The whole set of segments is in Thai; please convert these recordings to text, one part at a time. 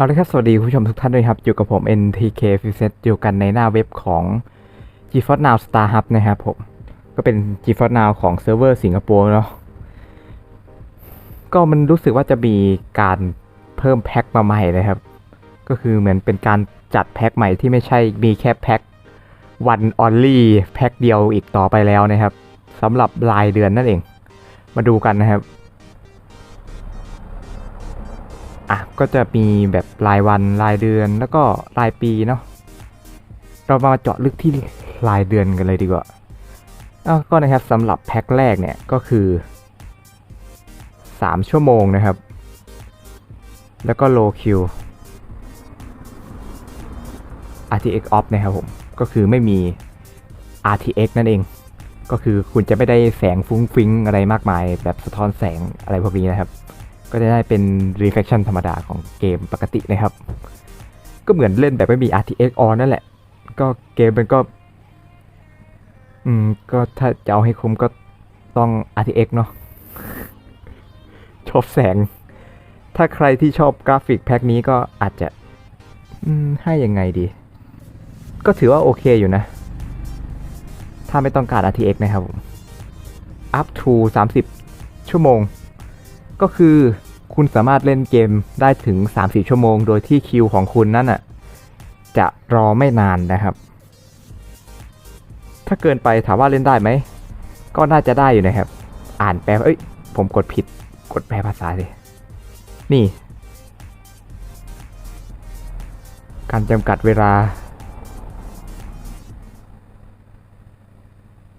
เอาละครับ สวัสดีคุณผู้ชมทุกท่านด้วยครับ อยู่กับผม NTK f i s e t อยู่กันในหน้าเว็บของ GeForce Now Star Hub นะครับผม ก็เป็น GeForce Now ของเซิร์ฟเวอร์สิงคโปร์เนาะ ก็มันรู้สึกว่าจะมีการเพิ่มแพ็คมาใหม่นะครับ ก็คือเหมือนเป็นการจัดแพ็คใหม่ที่ไม่ใช่มีแค่แพ็ควันออนลี่แพ็คเดียวอีกต่อไปแล้วนะครับสำหรับรายเดือนนั่นเอง มาดูกันนะครับ อะก็จะมีแบบรายวันรายเดือนแล้วก็รายปีเนาะเรามาเจาะลึกที่รายเดือนกันเลยดีกว่าอ้าก็นะครับสำหรับแพ็คแรกเนี่ยก็คือ 3 ชั่วโมงนะครับ แล้วก็ low Q RTX off นะครับผม ก็คือไม่มี RTX นั่นเอง ก็คือคุณจะไม่ได้แสงฟุ้งฟิ้งอะไรมากมาย แบบสะท้อนแสงอะไรพวกนี้นะครับ ก็จะได้เป็น reflection ธรรมดาของเกมปกตินะครับ ก็เหมือนเล่นแบบไม่มี RTX on นั่นแหละ ก็เกมมันก็ อืม ก็ถ้าจะเอาให้คุ้มก็ต้อง RTX เนาะชอบแสง ถ้าใครที่ชอบกราฟิกแพ็กนี้ก็อาจจะ อืม ให้ยังไงดี ก็ถือว่าโอเคอยู่นะ ถ้าไม่ต้องการ RTX นะครับผม up to 30 ชั่วโมง ก็คือคุณสามารถเล่นเกมได้ถึง 3-4 ชั่วโมง โดยที่คิวของคุณนั่นอะจะรอไม่นานนะครับ ถ้าเกินไปถามว่าเล่นได้ไหม ก็น่าจะได้อยู่นะครับ อ่านแปล เอ้ย ผมกดผิด กดแปลภาษาสิ นี่ การจำกัดเวลา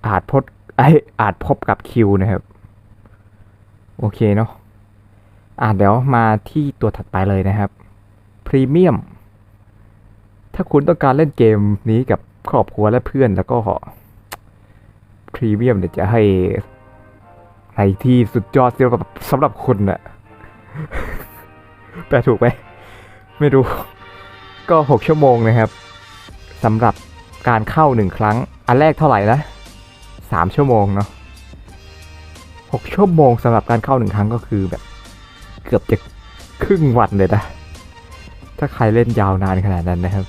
อาจพบไออาจพบกับคิวนะครับ โอเคเนาะ อ่าเดี๋ยวมาที่ตัวถัดไปเลยนะครับพรีเมียมถ้าคุณต้องการเล่นเกมนี้กับครอบครัวและเพื่อนแล้วก็พรีเมียมเนี่ยจะให้ในที่สุดยอดสำหรับสำหรับคุณน่ะแปลถูกไหมไม่รู้ ก็ 6 ชั่วโมงนะครับสำหรับการเข้าหนึ่งครั้ง อันแรกเท่าไหร่นะ3ชั่วโมงเนาะ6ชั่วโมงสำหรับการเข้าหนึ่งครั้งก็คือแบบ เกือบจะครึ่งวันเลยนะ ถ้าใครเล่นยาวนานขนาดนั้นนะครับ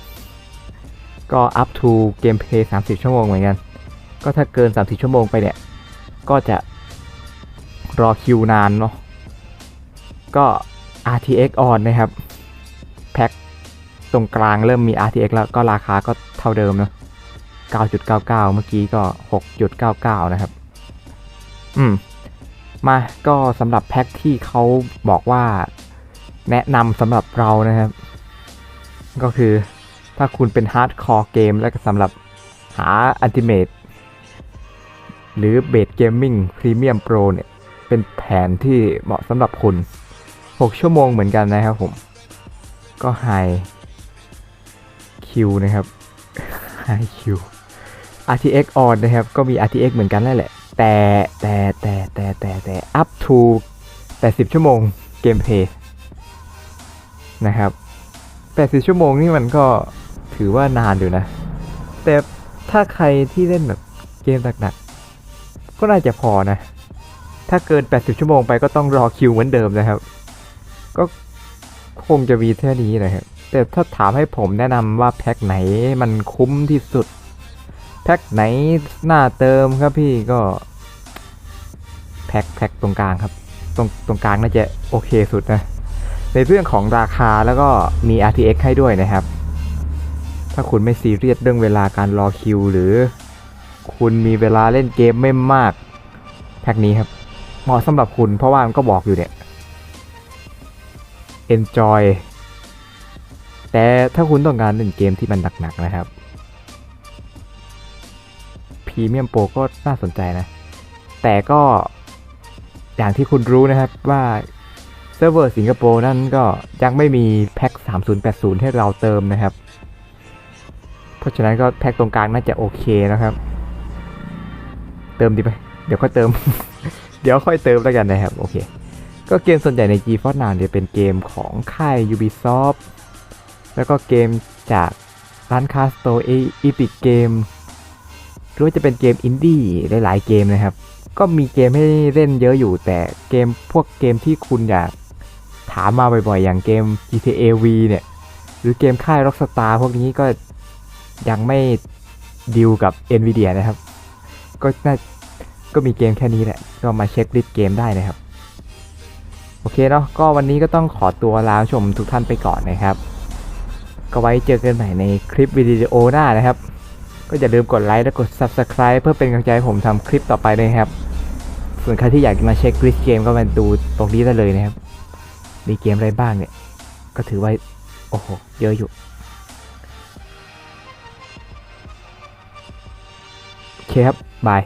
ก็ up to เกมเพย์30ชั่วโมงเหมือนกัน ก็ถ้าเกิน30ชั่วโมงไปเนี่ย ก็จะรอคิวนานเนาะ ก็ RTX on นะครับ แพ็คตรงกลางเริ่มมี RTX แล้วก็ราคาก็เท่าเดิมเนาะ9.99 เมื่อกี้ก็ 6.99 นะครับ อืม มาก็สำหรับแพ็คที่เขาบอกว่าแนะนำสำหรับเรานะครับ ก็คือถ้าคุณเป็นฮาร์ดคอร์เกม แล้วก็สำหรับหาอันติเมตหรือเบสเกมมิ่งพรีเมียมโปรเนี่ย เป็นแผนที่เหมาะสำหรับคุณ 6 ชั่วโมงเหมือนกันนะครับผม ก็ไฮคิวนะครับไฮคิว RTX on นะครับ ก็มี RTX เหมือนกันนั่นแหละ แต่แต่แต่แต่แต่แต่ up to 80 ชั่วโมงเกมเพลย์นะครับ 80 ชั่วโมงนี่มันก็ถือว่านานอยู่นะ แต่ถ้าใครที่เล่นแบบเกมหนักๆ ก็น่าจะพอนะ ถ้าเกิน 80 ชั่วโมงไปก็ต้องรอคิวเหมือนเดิมนะครับ ก็คงจะมีแค่นี้นะครับ แต่ถ้าถามให้ผมแนะนำว่าแพ็คไหนมันคุ้มที่สุด แพ็คไหนหน้าเติมครับพี่ก็ แพ็คแพ็คตรงกลางครับ ตรงตรงกลางน่าจะโอเคสุดนะ ในเรื่องของราคาแล้วก็มี RTX ให้ด้วยนะครับ ถ้าคุณไม่ซีเรียสเรื่องเวลาการรอคิว หรือ คุณมีเวลาเล่นเกมไม่มาก แพ็คนี้ครับ เหมาะสำหรับคุณเพราะว่ามันก็บอกอยู่เนี่ย enjoy แต่ถ้าคุณต้องการเล่นเกมที่มันหนักๆนะครับ พรีเมียมโปรก็น่าสนใจนะ แต่ก็อย่างที่คุณรู้นะครับว่าเซิร์ฟเวอร์สิงคโปร์นั่นก็ยังไม่มีแพ็ค3080 ให้เราเติมนะครับ เพราะฉะนั้นก็แพ็คตรงกลางน่าจะโอเคนะครับ เติมดีไปเดี๋ยวค่อยเติม เดี๋ยวค่อยเติมแล้วกันนะครับโอเค ก็เกมส่วนใหญ่ใน GeForce Now เนี่ยเป็นเกมของค่าย Ubisoft แล้วก็เกมจากร้านค้า Store Epic Game หรือว่าจะเป็นเกมอินดี้หลาย ๆ เกมนะครับ ก็มีเกมให้เล่นเยอะอยู่ แต่เกมพวกเกมที่คุณอยากถามมาบ่อย ๆ อย่างเกม GTA V เนี่ย หรือเกมค่าย Rockstar พวกนี้ก็ยังไม่ดีลกับ Nvidia นะครับ ก็น่าก็มีเกมแค่นี้แหละ ก็มาเช็คลิสต์เกมได้นะครับ โอเคเนาะก็วันนี้ก็ต้องขอตัวลาชมทุกท่านไปก่อนนะครับ ก็ไว้เจอกันใหม่ในคลิปวิดีโอหน้านะครับ ก็อย่าลืมกดไลค์และกด Subscribe เพื่อเป็นกำลังใจให้ผมทำคลิปต่อไปด้วยนะครับ ส่วนใครที่อยากมาเช็คลิสต์เกมก็มาดูตรงนี้ได้เลยนะครับ มีเกมอะไรบ้างเนี่ย ก็ถือว่า โอ้โห เยอะอยู่ โอเคครับ บาย